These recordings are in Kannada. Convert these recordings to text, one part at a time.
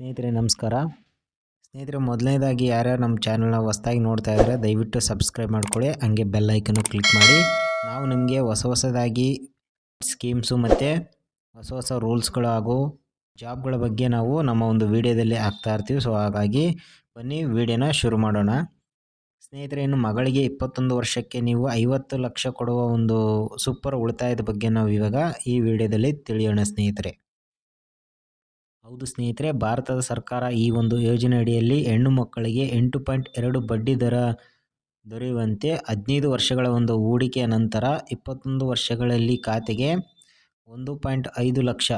ಸ್ನೇಹಿತರೆ, ನಮಸ್ಕಾರ. ಸ್ನೇಹಿತರೆ, ಮೊದಲನೇದಾಗಿ ಯಾರ್ಯಾರು ನಮ್ಮ ಚಾನಲ್ನ ಹೊಸ್ದಾಗಿ ನೋಡ್ತಾ ಇದ್ದಾರೆ ದಯವಿಟ್ಟು ಸಬ್ಸ್ಕ್ರೈಬ್ ಮಾಡ್ಕೊಳ್ಳಿ. ಹಂಗೆ ಬೆಲ್ ಐಕನ್ನು ಕ್ಲಿಕ್ ಮಾಡಿ. ನಾವು ನಿಮಗೆ ಹೊಸ ಹೊಸದಾಗಿ ಸ್ಕೀಮ್ಸು ಮತ್ತು ಹೊಸ ಹೊಸ ರೂಲ್ಸ್ಗಳು ಹಾಗೂ ಜಾಬ್ಗಳ ಬಗ್ಗೆ ನಾವು ನಮ್ಮ ಒಂದು ವಿಡಿಯೋದಲ್ಲಿ ಹಾಕ್ತಾ ಇರ್ತೀವಿ. ಸೊ ಹಾಗಾಗಿ ಬನ್ನಿ ವಿಡಿಯೋನ ಶುರು ಮಾಡೋಣ. ಸ್ನೇಹಿತರೆ, ಇನ್ನು ಮಗಳಿಗೆ ಇಪ್ಪತ್ತೊಂದು ವರ್ಷಕ್ಕೆ ನೀವು ಐವತ್ತು ಲಕ್ಷ ಕೊಡುವ ಒಂದು ಸೂಪರ್ ಉಳಿತಾಯದ ಬಗ್ಗೆ ನಾವು ಇವಾಗ ಈ ವಿಡಿಯೋದಲ್ಲಿ ತಿಳಿಯೋಣ ಸ್ನೇಹಿತರೆ. ಹೌದು ಸ್ನೇಹಿತರೆ, ಭಾರತದ ಸರ್ಕಾರ ಈ ಒಂದು ಯೋಜನೆ ಅಡಿಯಲ್ಲಿ ಹೆಣ್ಣು ಮಕ್ಕಳಿಗೆ ಎಂಟು ಪಾಯಿಂಟ್ ಎರಡು ಬಡ್ಡಿ ದರ ದೊರೆಯುವಂತೆ ಹದಿನೈದು ವರ್ಷಗಳ ಒಂದು ಹೂಡಿಕೆಯ ನಂತರ ಇಪ್ಪತ್ತೊಂದು ವರ್ಷಗಳಲ್ಲಿ ಖಾತೆಗೆ ಒಂದು ಪಾಯಿಂಟ್ ಐದು ಲಕ್ಷ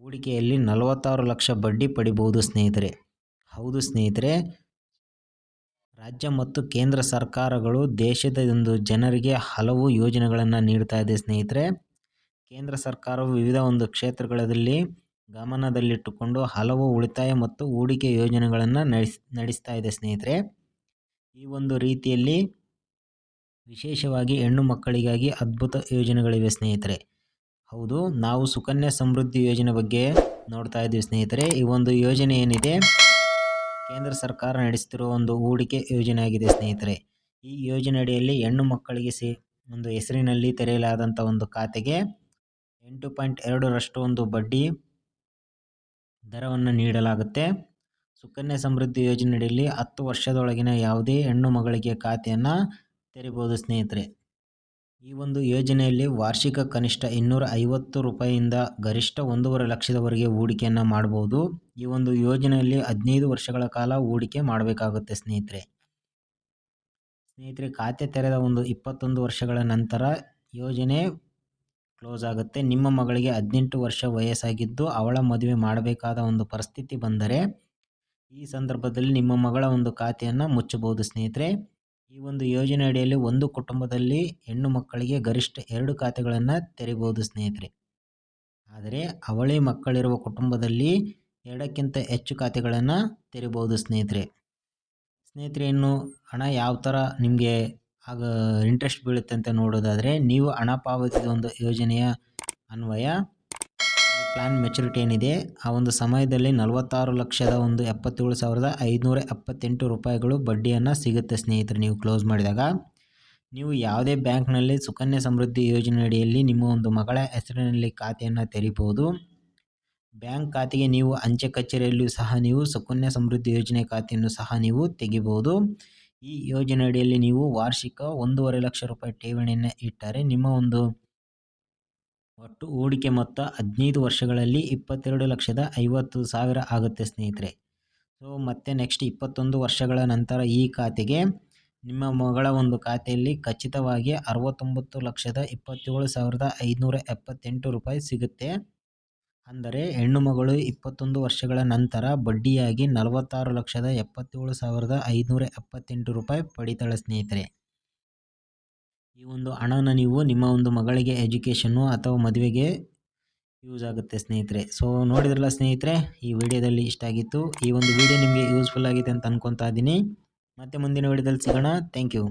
ಹೂಡಿಕೆಯಲ್ಲಿ ನಲವತ್ತಾರು ಲಕ್ಷ ಬಡ್ಡಿ ಪಡಿಬಹುದು ಸ್ನೇಹಿತರೆ. ಹೌದು ಸ್ನೇಹಿತರೆ, ರಾಜ್ಯ ಮತ್ತು ಕೇಂದ್ರ ಸರ್ಕಾರಗಳು ದೇಶದ ಒಂದು ಜನರಿಗೆ ಹಲವು ಯೋಜನೆಗಳನ್ನು ನೀಡ್ತಾ ಇದೆ ಸ್ನೇಹಿತರೆ. ಕೇಂದ್ರ ಸರ್ಕಾರವು ವಿವಿಧ ಒಂದು ಕ್ಷೇತ್ರಗಳಲ್ಲಿ ಗಮನದಲ್ಲಿಟ್ಟುಕೊಂಡು ಹಲವು ಉಳಿತಾಯ ಮತ್ತು ಹೂಡಿಕೆ ಯೋಜನೆಗಳನ್ನು ನಡೆಸ್, ನಡೆಸ್ತಾ ಇದೆ ಸ್ನೇಹಿತರೆ. ಈ ಒಂದು ರೀತಿಯಲ್ಲಿ ವಿಶೇಷವಾಗಿ ಹೆಣ್ಣು ಮಕ್ಕಳಿಗಾಗಿ ಅದ್ಭುತ ಯೋಜನೆಗಳಿವೆ ಸ್ನೇಹಿತರೆ. ಹೌದು, ನಾವು ಸುಕನ್ಯಾ ಸಮೃದ್ಧಿ ಯೋಜನೆ ಬಗ್ಗೆ ನೋಡ್ತಾ ಇದ್ದೀವಿ ಸ್ನೇಹಿತರೆ. ಈ ಒಂದು ಯೋಜನೆ ಏನಿದೆ? ಕೇಂದ್ರ ಸರ್ಕಾರ ನಡೆಸ್ತಿರುವ ಒಂದು ಹೂಡಿಕೆ ಯೋಜನೆ ಆಗಿದೆ ಸ್ನೇಹಿತರೆ. ಈ ಯೋಜನೆ ಅಡಿಯಲ್ಲಿ ಹೆಣ್ಣು ಮಕ್ಕಳಿಗೆ ಸೇ, ಒಂದು ಹೆಸರಿನಲ್ಲಿ ತೆರೆಯಲಾದಂಥ ಒಂದು ಖಾತೆಗೆ ಎಂಟು ಪಾಯಿಂಟ್ ಎರಡರಷ್ಟು ಒಂದು ಬಡ್ಡಿ ದರವನ್ನು ನೀಡಲಾಗುತ್ತೆ. ಸುಕನ್ಯಾ ಸಮೃದ್ಧಿ ಯೋಜನೆಯಲ್ಲಿ ಹತ್ತು ವರ್ಷದೊಳಗಿನ ಯಾವುದೇ ಹೆಣ್ಣು ಮಗಳಿಗೆ ಖಾತೆಯನ್ನು ತೆರಿಬೋದು ಸ್ನೇಹಿತರೆ. ಈ ಒಂದು ಯೋಜನೆಯಲ್ಲಿ ವಾರ್ಷಿಕ ಕನಿಷ್ಠ ಇನ್ನೂರ ಐವತ್ತು ರೂಪಾಯಿಯಿಂದ ಗರಿಷ್ಠ ಒಂದೂವರೆ ಲಕ್ಷದವರೆಗೆ ಹೂಡಿಕೆಯನ್ನು ಮಾಡ್ಬೋದು. ಈ ಒಂದು ಯೋಜನೆಯಲ್ಲಿ ಹದಿನೈದು ವರ್ಷಗಳ ಕಾಲ ಹೂಡಿಕೆ ಮಾಡಬೇಕಾಗುತ್ತೆ ಸ್ನೇಹಿತರೆ. ಸ್ನೇಹಿತರೆ, ಖಾತೆ ತೆರೆದ ಒಂದು ಇಪ್ಪತ್ತೊಂದು ವರ್ಷಗಳ ನಂತರ ಯೋಜನೆ ಕ್ಲೋಸ್ ಆಗುತ್ತೆ. ನಿಮ್ಮ ಮಗಳಿಗೆ ಹದಿನೆಂಟು ವರ್ಷ ವಯಸ್ಸಾಗಿದ್ದು ಅವಳ ಮದುವೆ ಮಾಡಬೇಕಾದ ಒಂದು ಪರಿಸ್ಥಿತಿ ಬಂದರೆ ಈ ಸಂದರ್ಭದಲ್ಲಿ ನಿಮ್ಮ ಮಗಳ ಒಂದು ಖಾತೆಯನ್ನು ಮುಚ್ಚಬಹುದು ಸ್ನೇಹಿತರೆ. ಈ ಒಂದು ಯೋಜನೆ ಅಡಿಯಲ್ಲಿ ಒಂದು ಕುಟುಂಬದಲ್ಲಿ ಹೆಣ್ಣು ಮಕ್ಕಳಿಗೆ ಗರಿಷ್ಠ ಎರಡು ಖಾತೆಗಳನ್ನು ತೆರಿಬೋದು ಸ್ನೇಹಿತರೆ. ಆದರೆ ಅವಳೇ ಮಕ್ಕಳಿರುವ ಕುಟುಂಬದಲ್ಲಿ ಎರಡಕ್ಕಿಂತ ಹೆಚ್ಚು ಖಾತೆಗಳನ್ನು ತೆರಿಬೋದು ಸ್ನೇಹಿತರೆ. ಸ್ನೇಹಿತರೆ ಇನ್ನು ಹಣ ಯಾವ ಥರ ನಿಮಗೆ ಆಗ ಇಂಟ್ರೆಸ್ಟ್ ಬೀಳುತ್ತೆ ಅಂತ ನೋಡೋದಾದರೆ, ನೀವು ಹಣ ಪಾವತಿಸಿದ ಒಂದು ಯೋಜನೆಯ ಅನ್ವಯ ಪ್ಲ್ಯಾನ್ ಮೆಚುರಿಟಿ ಏನಿದೆ, ಆ ಒಂದು ಸಮಯದಲ್ಲಿ ನಲವತ್ತಾರು ಲಕ್ಷದ ಒಂದು ಎಪ್ಪತ್ತೇಳು ಸಾವಿರದ ಐದುನೂರ ಎಪ್ಪತ್ತೆಂಟು ರೂಪಾಯಿಗಳು ಬಡ್ಡಿಯನ್ನು ಸಿಗುತ್ತೆ ಸ್ನೇಹಿತರೆ ನೀವು ಕ್ಲೋಸ್ ಮಾಡಿದಾಗ. ನೀವು ಯಾವುದೇ ಬ್ಯಾಂಕ್ನಲ್ಲಿ ಸುಕನ್ಯಾ ಸಮೃದ್ಧಿ ಯೋಜನೆ ಅಡಿಯಲ್ಲಿ ನಿಮ್ಮ ಒಂದು ಮಗಳ ಹೆಸರಿನಲ್ಲಿ ಖಾತೆಯನ್ನು ತೆರಿಬೋದು ಬ್ಯಾಂಕ್ ಖಾತೆಗೆ ನೀವು ಅಂಚೆ ಕಚೇರಿಯಲ್ಲಿಯೂ ಸಹ ನೀವು ಸುಕನ್ಯಾ ಸಮೃದ್ಧಿ ಯೋಜನೆ ಖಾತೆಯನ್ನು ಸಹ ನೀವು ತೆಗಿಬೋದು ಈ ಯೋಜನೆ ಅಡಿಯಲ್ಲಿ ನೀವು ವಾರ್ಷಿಕ ಒಂದೂವರೆ ಲಕ್ಷ ರೂಪಾಯಿ ಠೇವಣಿಯನ್ನ ಇಟ್ಟರೆ ನಿಮ್ಮ ಒಂದು ಒಟ್ಟು ಹೂಡಿಕೆ ಮೊತ್ತ ಹದಿನೈದು ವರ್ಷಗಳಲ್ಲಿ ಇಪ್ಪತ್ತೆರಡು ಲಕ್ಷದ ಐವತ್ತು ಸಾವಿರ ಆಗುತ್ತೆ, ಸ್ನೇಹಿತರೆ. ಸೊ, ಮತ್ತೆ ನೆಕ್ಸ್ಟ್ ಇಪ್ಪತ್ತೊಂದು ವರ್ಷಗಳ ನಂತರ ಈ ಖಾತೆಗೆ ನಿಮ್ಮ ಮಗಳ ಒಂದು ಖಾತೆಯಲ್ಲಿ ಖಚಿತವಾಗಿ ಅರವತ್ತೊಂಬತ್ತು ಲಕ್ಷದ ಇಪ್ಪತ್ತೇಳು ಸಾವಿರದ ಐದುನೂರ ಎಪ್ಪತ್ತೆಂಟು ರೂಪಾಯಿ ಸಿಗುತ್ತೆ. ಅಂದರೆ ಹೆಣ್ಣು ಮಗಳು ಇಪ್ಪತ್ತೊಂದು ವರ್ಷಗಳ ನಂತರ ಬಡ್ಡಿಯಾಗಿ ನಲವತ್ತಾರು ಲಕ್ಷದ ಎಪ್ಪತ್ತೇಳು ಸಾವಿರದ ಐದುನೂರ ಎಪ್ಪತ್ತೆಂಟು ರೂಪಾಯಿ ಪಡಿತಾಳೆ ಸ್ನೇಹಿತರೆ. ಈ ಒಂದು ಹಣನ ನೀವು ನಿಮ್ಮ ಒಂದು ಮಗಳಿಗೆ ಎಜುಕೇಷನ್ನು ಅಥವಾ ಮದುವೆಗೆ ಯೂಸ್ ಆಗುತ್ತೆ ಸ್ನೇಹಿತರೆ. ಸೊ ನೋಡಿದ್ರಲ್ಲ ಸ್ನೇಹಿತರೆ, ಈ ವಿಡಿಯೋದಲ್ಲಿ ಇಷ್ಟ ಆಗಿತ್ತು. ಈ ಒಂದು ವಿಡಿಯೋ ನಿಮಗೆ ಯೂಸ್ಫುಲ್ ಆಗಿದೆ ಅಂತ ಅನ್ಕೊತಾ ಇದ್ದೀನಿ. ಮತ್ತೆ ಮುಂದಿನ ವಿಡಿಯೋದಲ್ಲಿ ಸಿಗೋಣ. Thank you